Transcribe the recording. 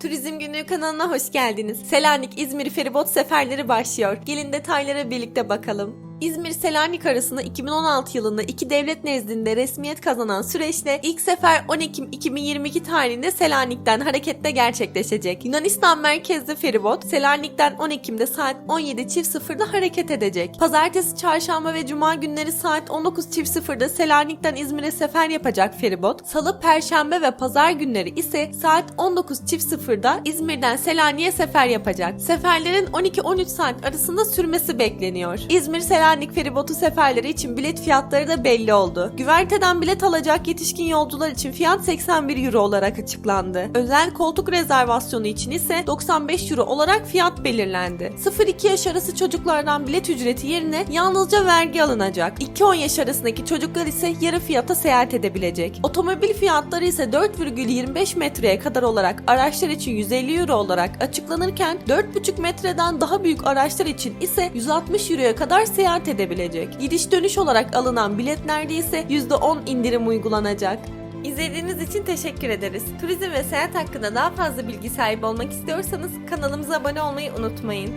Turizm Günlüğü kanalına hoş geldiniz. Selanik İzmir feribot seferleri başlıyor. Gelin detaylara birlikte bakalım. İzmir Selanik arasında 2016 yılında iki devlet nezdinde resmiyet kazanan süreçte ilk sefer 10 Ekim 2022 tarihinde Selanik'ten hareketle gerçekleşecek. Yunanistan merkezli feribot Selanik'ten 10 Ekim'de saat 17.00'da hareket edecek. Pazartesi, çarşamba ve cuma günleri saat 19.00'da Selanik'ten İzmir'e sefer yapacak feribot. Salı, perşembe ve pazar günleri ise saat 19.00'da İzmir'den Selanik'e sefer yapacak. Seferlerin 12-13 saat arasında sürmesi bekleniyor. İzmir Selanik feribotu seferleri için bilet fiyatları da belli oldu. Güverteden bilet alacak yetişkin yolcular için fiyat 81 euro olarak açıklandı. Özel koltuk rezervasyonu için ise 95 euro olarak fiyat belirlendi. 0-2 yaş arası çocuklardan bilet ücreti yerine yalnızca vergi alınacak. 2-10 yaş arasındaki çocuklar ise yarı fiyata seyahat edebilecek. Otomobil fiyatları ise 4,25 metreye kadar olarak araçlar için 150 euro olarak açıklanırken 4,5 metreden daha büyük araçlar için ise 160 euroya kadar seyahat edebilecek. Gidiş dönüş olarak alınan biletlerde ise %10 indirim uygulanacak. İzlediğiniz için teşekkür ederiz. Turizm ve seyahat hakkında daha fazla bilgi sahibi olmak istiyorsanız kanalımıza abone olmayı unutmayın.